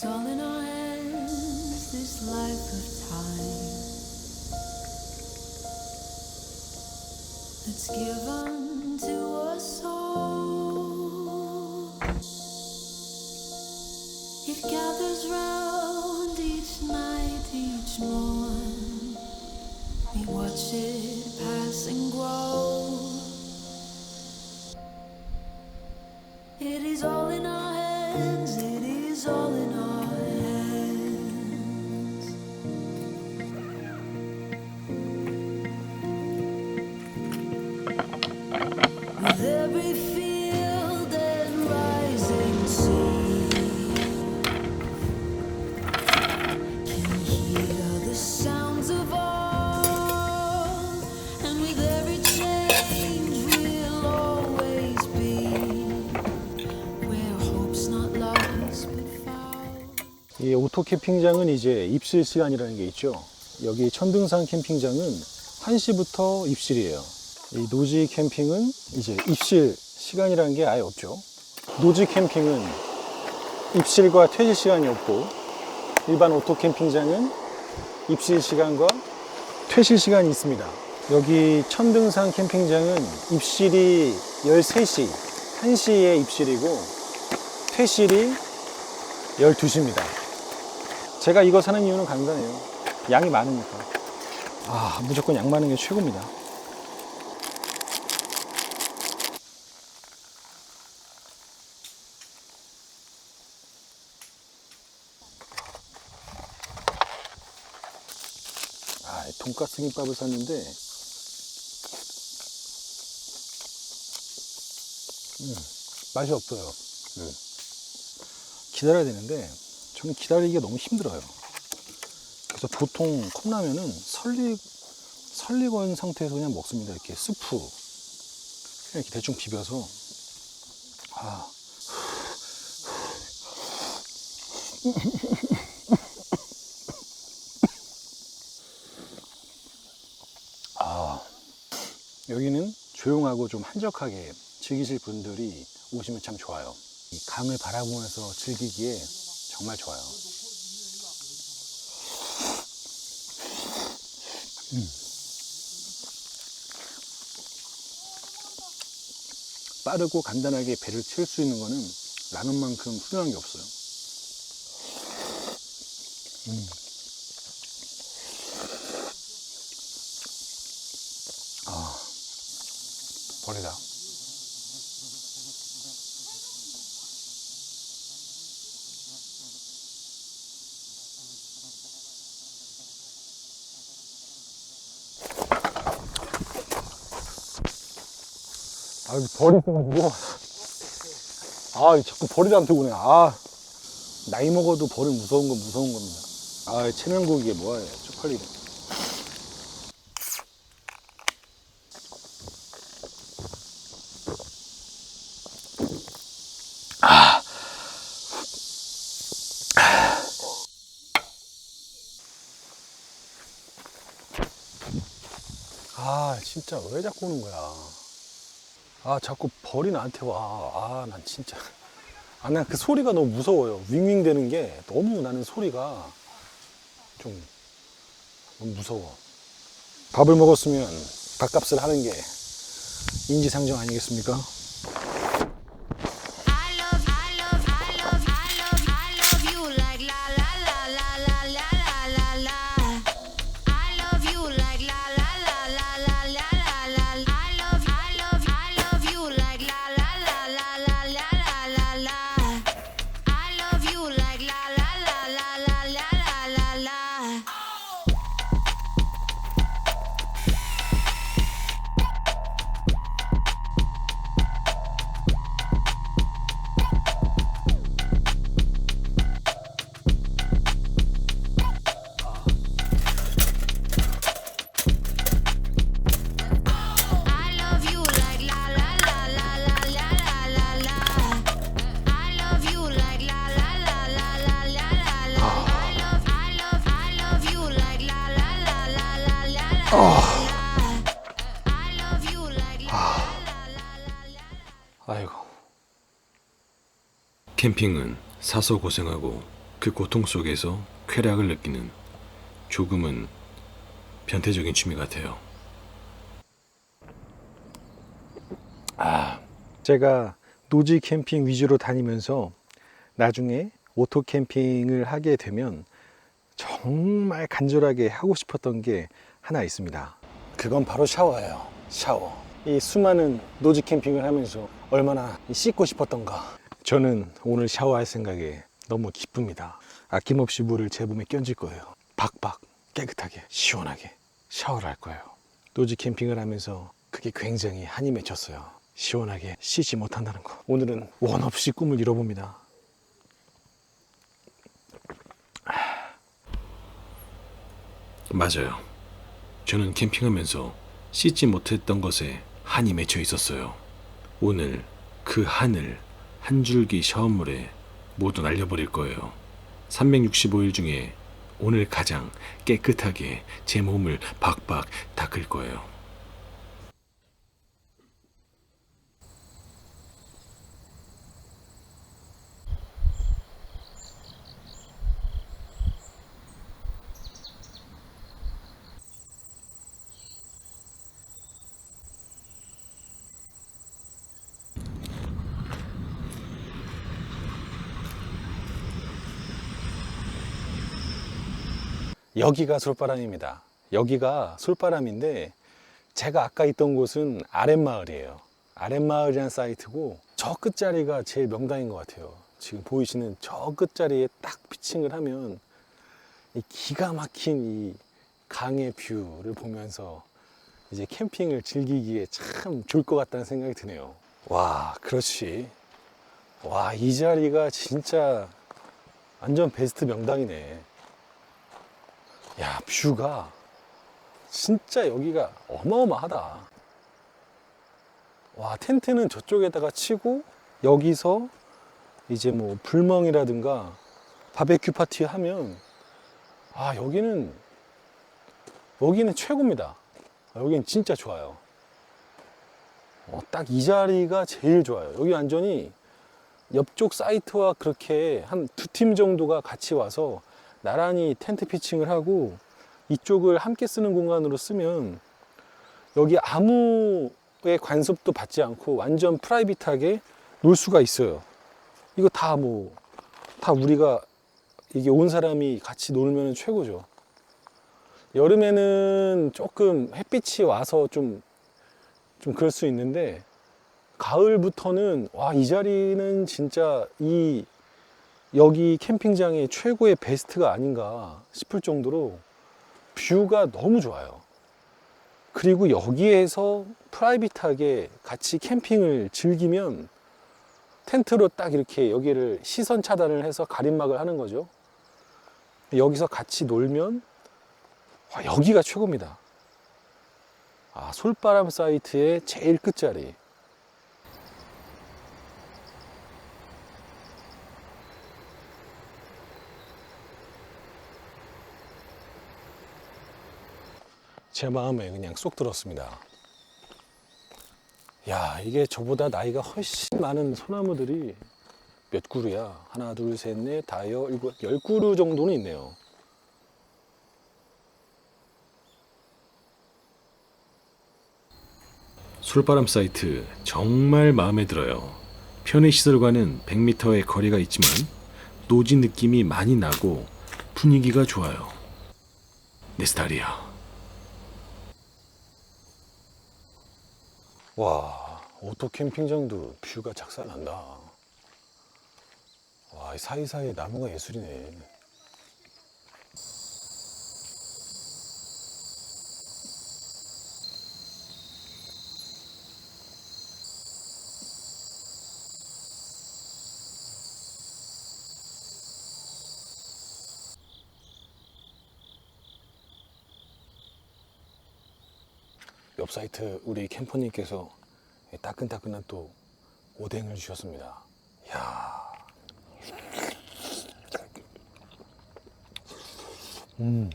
It's all in our hands, this life of time that's given to us all. It gathers round each night, each morn. We watch it pass and grow. 오토 캠핑장은 이제 입실 시간이라는 게 있죠. 여기 천등산 캠핑장은 1시부터 입실이에요. 이 노지 캠핑은 이제 입실 시간이라는 게 아예 없죠. 노지 캠핑은 입실과 퇴실 시간이 없고 일반 오토 캠핑장은 입실 시간과 퇴실 시간이 있습니다. 여기 천등산 캠핑장은 입실이 13시, 1시에 입실이고 퇴실이 12시입니다. 제가 이거 사는 이유는 간단해요. 양이 많으니까. 아, 무조건 양 많은 게 최고입니다. 아, 돈가스 김밥을 샀는데, 음, 맛이 없어요. 음. 기다려야 되는데, 저는 기다리기가 너무 힘들어요. 그래서 보통 컵라면은 설리, 설리건 상태에서 그냥 먹습니다. 이렇게 스프. 그냥 이렇게 대충 비벼서. 아. 아. 여기는 조용하고 좀 한적하게 즐기실 분들이 오시면 참 좋아요. 이 강을 바라보면서 즐기기에 정말 좋아요. 빠르고 간단하게 배를 채울 수 있는 거는 라면만큼 훌륭한 게 없어요. 음. 아, 버리다. 아, 벌이 있어가지고. 아, 자꾸 벌이한테 오네. 아, 나이 먹어도 벌은 무서운 건 무서운 겁니다. 아, 이게 뭐야, 쪽팔리게. 아, 진짜 왜 자꾸 오는 거야. 아, 자꾸 벌이 나한테 와. 아, 난 진짜. 아, 난 그 소리가 너무 무서워요. 윙윙 되는 게 너무 나는 소리가 좀 너무 무서워. 밥을 먹었으면 밥값을 하는 게 인지상정 아니겠습니까? 캠핑은 사서 고생하고 그그 고통 속에서 쾌락을 느끼는 조금은 변태적인 취미 같아요. 제가 노지 캠핑 위주로 다니면서 나중에 오토 캠핑을 하게 되면 정말 간절하게 하고 싶었던 게 하나 있습니다. 그건 바로 샤워예요. 샤워. 이 수많은 노지 캠핑을 하면서 얼마나 씻고 싶었던가. 저는 오늘 샤워할 생각에 너무 기쁩니다. 아낌없이 물을 제 몸에 끼얹을 거예요. 박박 깨끗하게 시원하게 샤워를 할 거예요. 노지 캠핑을 하면서 그게 굉장히 한이 맺혔어요. 시원하게 씻지 못한다는 거. 오늘은 원 없이 꿈을 이뤄봅니다. 맞아요. 저는 캠핑하면서 씻지 못했던 것에 한이 맺혀 있었어요. 오늘 그 한을 한 줄기 샤워물에 모두 날려버릴 거예요. 365일 중에 오늘 가장 깨끗하게 제 몸을 박박 닦을 거예요. 여기가 솔바람입니다. 여기가 솔바람인데 제가 아까 있던 곳은 아랫마을이에요. 아랫마을이라는 사이트고 저 끝자리가 제일 명당인 것 같아요. 지금 보이시는 저 끝자리에 딱 피칭을 하면 이 기가 막힌 이 강의 뷰를 보면서 이제 캠핑을 즐기기에 참 좋을 것 같다는 생각이 드네요. 와, 그렇지. 와, 이 자리가 진짜 완전 베스트 명당이네. 야, 뷰가 진짜 여기가 어마어마하다. 와, 텐트는 저쪽에다가 치고 여기서 이제 뭐 불멍이라든가 바베큐 파티 하면 아, 여기는 여기는 최고입니다. 아, 여기는 진짜 좋아요. 어, 딱 이 자리가 제일 좋아요. 여기 완전히 옆쪽 사이트와 그렇게 한 두 팀 정도가 같이 와서 나란히 텐트 피칭을 하고 이쪽을 함께 쓰는 공간으로 쓰면 여기 아무의 관섭도 받지 않고 완전 프라이빗하게 놀 수가 있어요. 이거 다 뭐, 다 우리가 이게 온 사람이 같이 놀면 최고죠. 여름에는 조금 햇빛이 와서 좀, 좀 그럴 수 있는데, 가을부터는, 와, 이 자리는 진짜 이 여기 캠핑장의 최고의 베스트가 아닌가 싶을 정도로 뷰가 너무 좋아요. 그리고 여기에서 프라이빗하게 같이 캠핑을 즐기면 텐트로 딱 이렇게 여기를 시선 차단을 해서 가림막을 하는 거죠. 여기서 같이 놀면 와, 여기가 최고입니다. 아, 솔바람 사이트의 제일 끝자리. 제 마음에 그냥 쏙 들었습니다. 야, 이게 저보다 나이가 훨씬 많은 소나무들이 몇 그루야? 하나, 둘, 셋, 넷, 다 여, 일곱, 열 그루 정도는 있네요. 술바람 사이트 정말 마음에 들어요. 편의 시설과는 100m의 거리가 있지만 노지 느낌이 많이 나고 분위기가 좋아요. 내 스타일이야. 와, 오토 캠핑장도 뷰가 작살난다. 와, 이 사이사이에 나무가 예술이네. 옆 사이트 우리 캠퍼님께서 따끈따끈한 또 오뎅을 주셨습니다. 야. 음.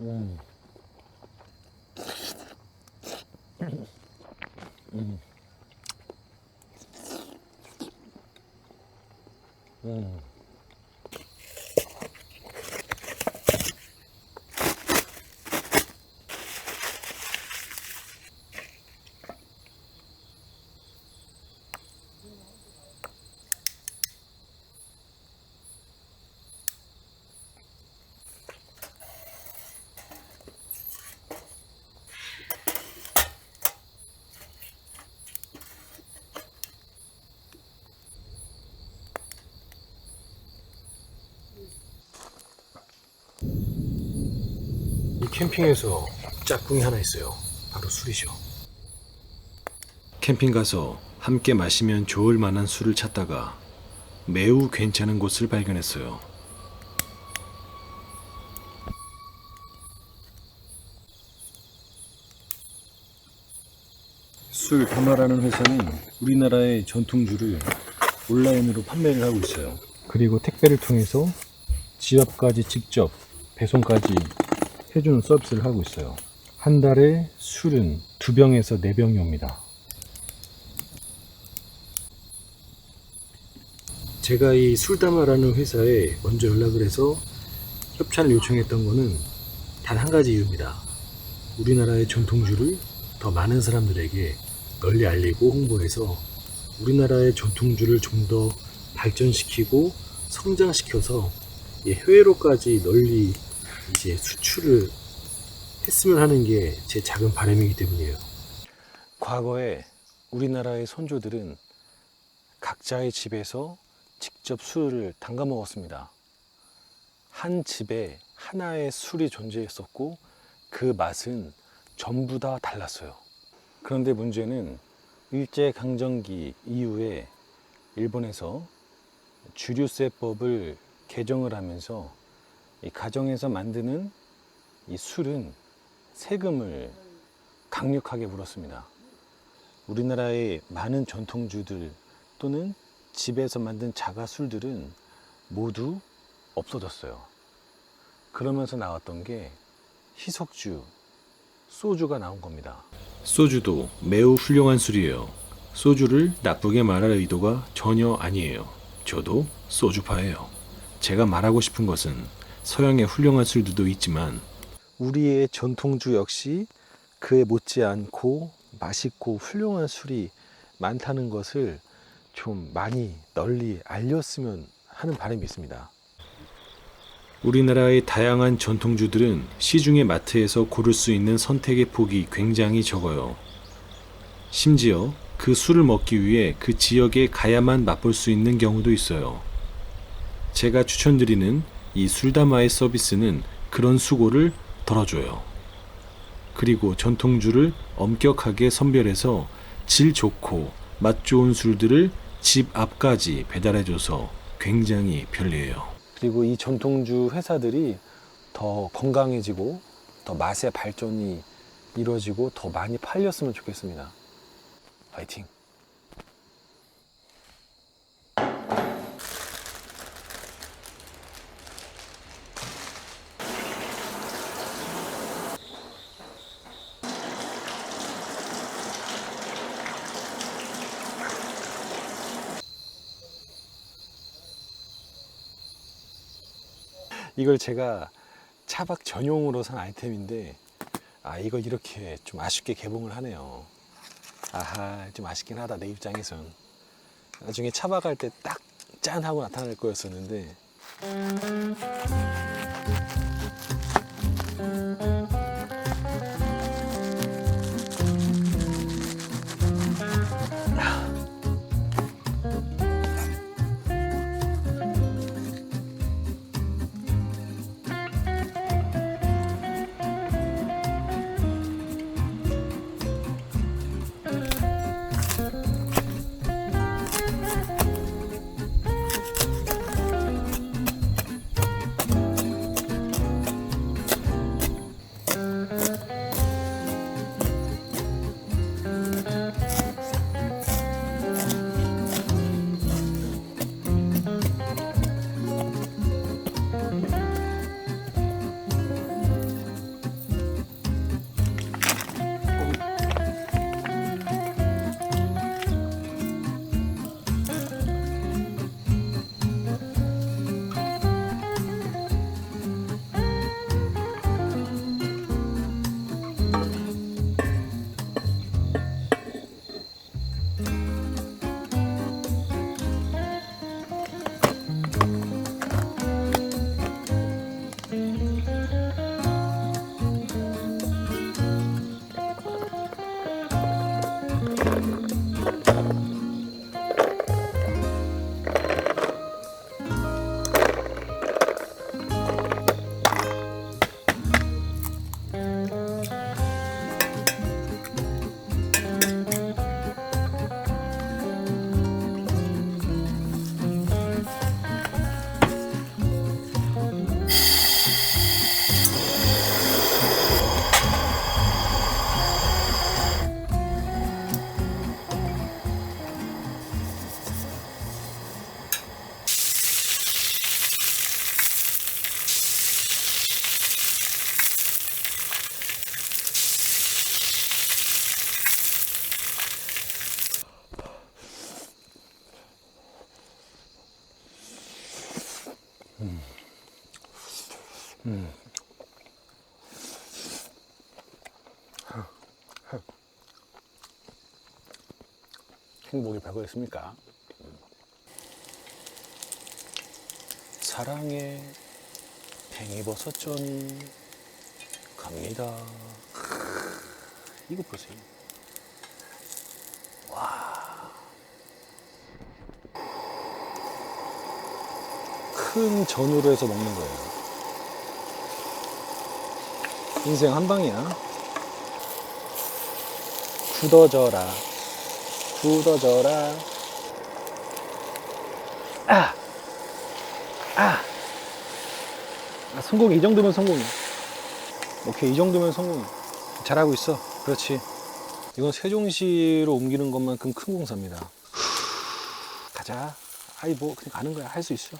음. 음. 음. 캠핑에서 짝꿍이 하나 있어요. 바로 술이죠. 캠핑 가서 함께 마시면 좋을 만한 술을 찾다가 매우 괜찮은 곳을 발견했어요. 술 다마라는 회사는 우리나라의 전통주를 온라인으로 판매를 하고 있어요. 그리고 택배를 통해서 집 앞까지 직접 배송까지 해주는 서비스를 하고 있어요. 한 달에 술은 두 병에서 네 병이 옵니다. 제가 이 술다마라는 회사에 먼저 연락을 해서 협찬을 요청했던 거는 단 한 가지 이유입니다. 우리나라의 전통주를 더 많은 사람들에게 널리 알리고 홍보해서 우리나라의 전통주를 좀 더 발전시키고 성장시켜서 이 해외로까지 널리 이제 수출을 했으면 하는 게 제 작은 바람이기 때문이에요. 과거에 우리나라의 선조들은 각자의 집에서 직접 술을 담가 먹었습니다. 한 집에 하나의 술이 존재했었고 그 맛은 전부 다 달랐어요. 그런데 문제는 일제 강점기 이후에 일본에서 주류세법을 개정을 하면서 이 가정에서 만드는 이 술은 세금을 강력하게 물었습니다. 우리나라의 많은 전통주들 또는 집에서 만든 자가 술들은 모두 없어졌어요. 그러면서 나왔던 게 희석주, 소주가 나온 겁니다. 소주도 매우 훌륭한 술이에요. 소주를 나쁘게 말할 의도가 전혀 아니에요. 저도 소주파예요. 제가 말하고 싶은 것은 서양의 훌륭한 술들도 있지만 우리의 전통주 역시 그에 못지않고 맛있고 훌륭한 술이 많다는 것을 좀 많이 널리 알렸으면 하는 바람이 있습니다. 우리나라의 다양한 전통주들은 시중의 마트에서 고를 수 있는 선택의 폭이 굉장히 적어요. 심지어 그 술을 먹기 위해 그 지역에 가야만 맛볼 수 있는 경우도 있어요. 제가 추천드리는 이 술다마의 서비스는 그런 수고를 덜어줘요. 그리고 전통주를 엄격하게 선별해서 질 좋고 맛 좋은 술들을 집 앞까지 배달해줘서 굉장히 편리해요. 그리고 이 전통주 회사들이 더 건강해지고 더 맛의 발전이 이루어지고 더 많이 팔렸으면 좋겠습니다. 파이팅! 이걸 제가 차박 전용으로 산 아이템인데 아 이걸 이렇게 좀 아쉽게 개봉을 하네요. 아하 좀 아쉽긴 하다 내 입장에선. 나중에 차박할 때 딱 짠 하고 나타날 거였었는데 행복이 별거 있습니까? 사랑의 팽이버섯전이 갑니다. 이거 보세요. 와. 큰 전으로 해서 먹는 거예요. 인생 한 방이야. 굳어져라. 굳어져라. 아! 아! 아, 성공, 이 정도면 성공이야. 오케이, 이 정도면 성공이야. 잘하고 있어. 그렇지. 이건 세종시로 옮기는 것만큼 큰 공사입니다. 후, 가자. 아이, 뭐, 그냥 가는 거야. 할 수 있어.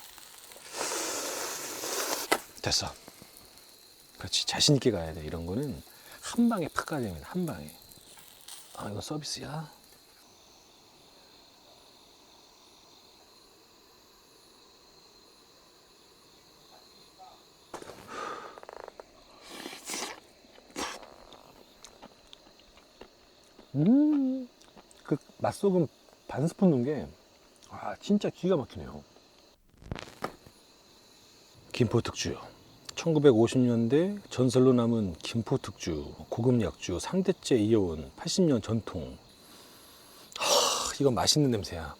됐어. 그렇지. 자신있게 가야 돼. 이런 거는 한 방에 팍 가야 됩니다. 한 방에. 아, 이건 서비스야. 음, 그 맛소금 반 스푼 넣은 게, 아, 진짜 기가 막히네요. 김포 특주. 1950년대 전설로 남은 김포 특주, 고급 약주, 상대째 이어온 80년 전통. 하, 이건 맛있는 냄새야.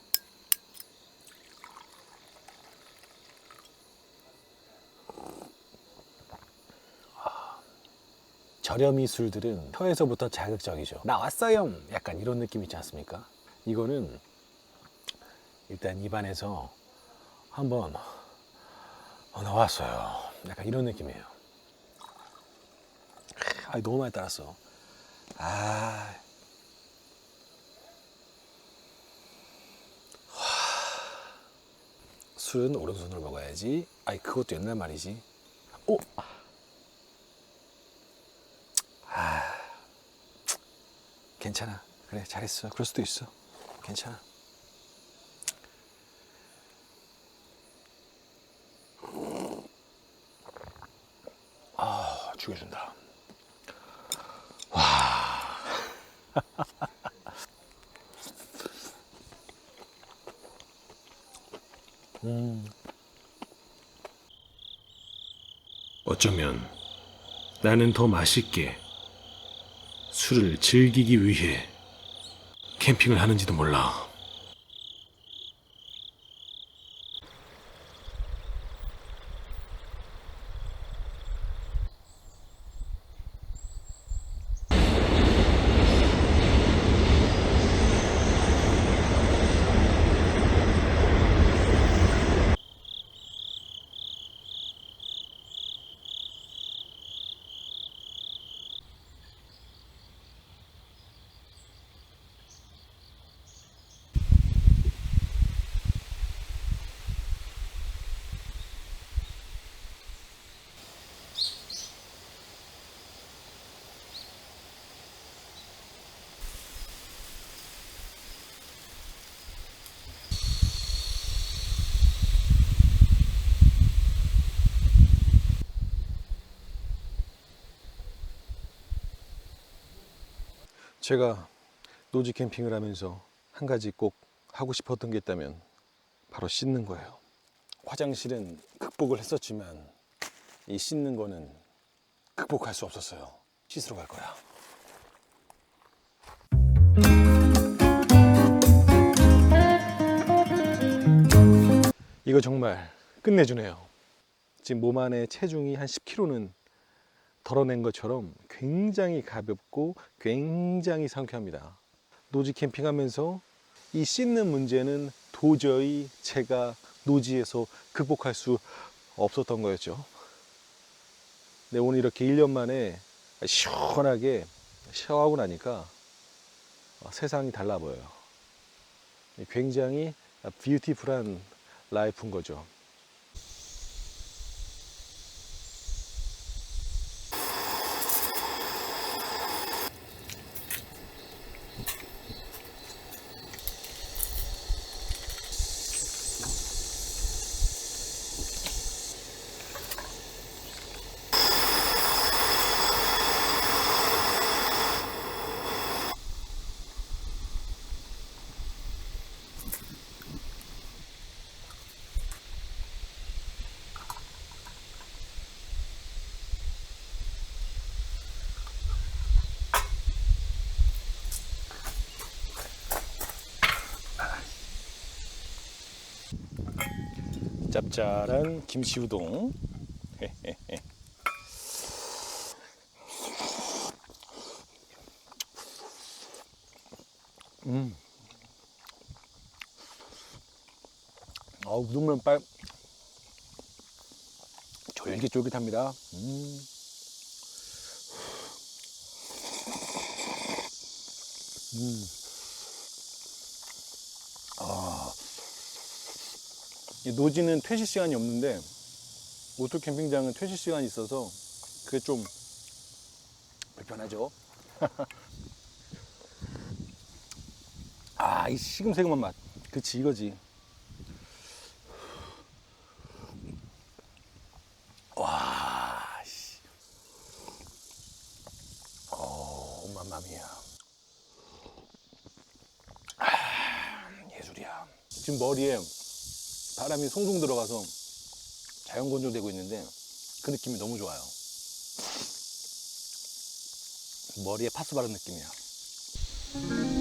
저렴이 술들은 혀에서부터 자극적이죠. 나왔어요! 약간 이런 느낌 있지 않습니까? 이거는 일단 입안에서 한번 어, 나왔어요. 약간 이런 느낌이에요. 아, 너무 많이 따랐어. 아. 와. 술은 오른손으로 먹어야지. 아이, 그것도 옛날 말이지. 오! 괜찮아. 그래, 잘했어. 그럴 수도 있어. 괜찮아. 아, 죽여준다. 어쩌면 나는 더 맛있게 술을 즐기기 위해 캠핑을 하는지도 몰라. 제가 노지 캠핑을 하면서 한 가지 꼭 하고 싶었던 게 있다면 바로 씻는 거예요. 화장실은 극복을 했었지만 이 씻는 거는 극복할 수 없었어요. 씻으러 갈 거야. 이거 정말 끝내주네요. 지금 몸 안에 체중이 한 10kg는 덜어낸 것처럼 굉장히 가볍고 굉장히 상쾌합니다. 노지 캠핑하면서 이 씻는 문제는 도저히 제가 노지에서 극복할 수 없었던 거였죠. 네, 오늘 이렇게 1년 만에 시원하게 샤워하고 나니까 세상이 달라 보여요. 굉장히 뷰티풀한 라이프인 거죠. 짭짤한 김치 우동. 음. 아, 우동 면발 쫄깃쫄깃합니다. 음. 음. 아. 이 노지는 퇴실 시간이 없는데 오토 캠핑장은 퇴실 시간이 있어서 그게 좀 불편하죠. 아, 이 시금새금한 맛. 그치, 이거지. 와, 씨. 어, 맘마미야. 아, 예술이야. 지금 머리에 바람이 송송 들어가서 자연 건조되고 있는데 그 느낌이 너무 좋아요. 머리에 파스 바른 느낌이야.